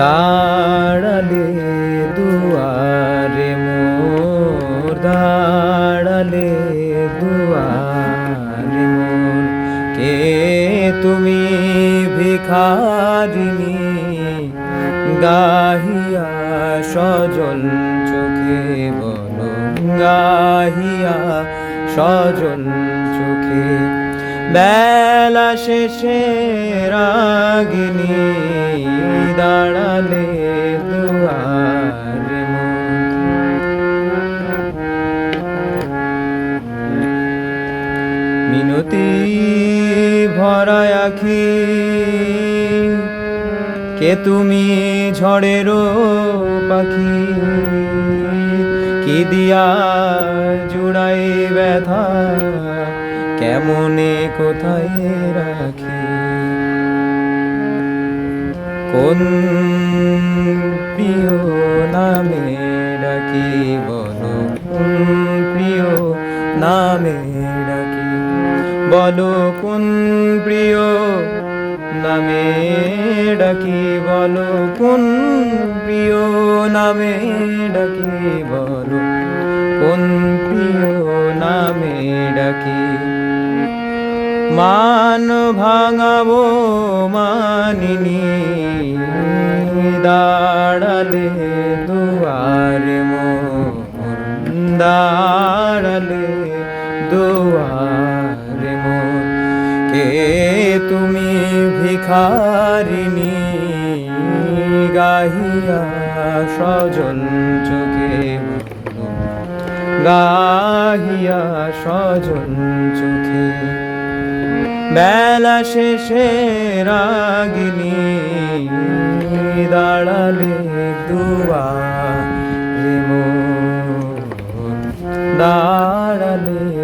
দাঁড়ালে দুয়ারে মোর, দাঁড়ালে দুয়ারে মোর। কে তুমি ভিখারিনী গাহিয়া সজল চোখে বলো, গাহিয়া সজল চোখে। বেলা শেষে রাগিনী মিনতি ভরা আখি। কে তুমি ঝড়েরও পাখি? কি দিয়া জুড়াই ব্যথা? কেমনে কোথায় রাখি? কোন প্রিয় নামে ডাকি বলো? প্রিয় নামে বলো, কোন প্রিয় নামে ডাকি? বলো, কোন প্রিয় নামে ডাকি? বলো, কোন প্রিয় নামে ডাকি? মান ভাঙাবো মানিনি, দাঁড়ালে দুয়ারে মোর দাঁড়ালে দুয়ারে কে তুমি ভিখারিনী গাহিয়া সজল চোখে গাহিয়া সজল চোখে বেলা শেষে রাগিনী, দাঁড়ালে মোর দাঁড়ালে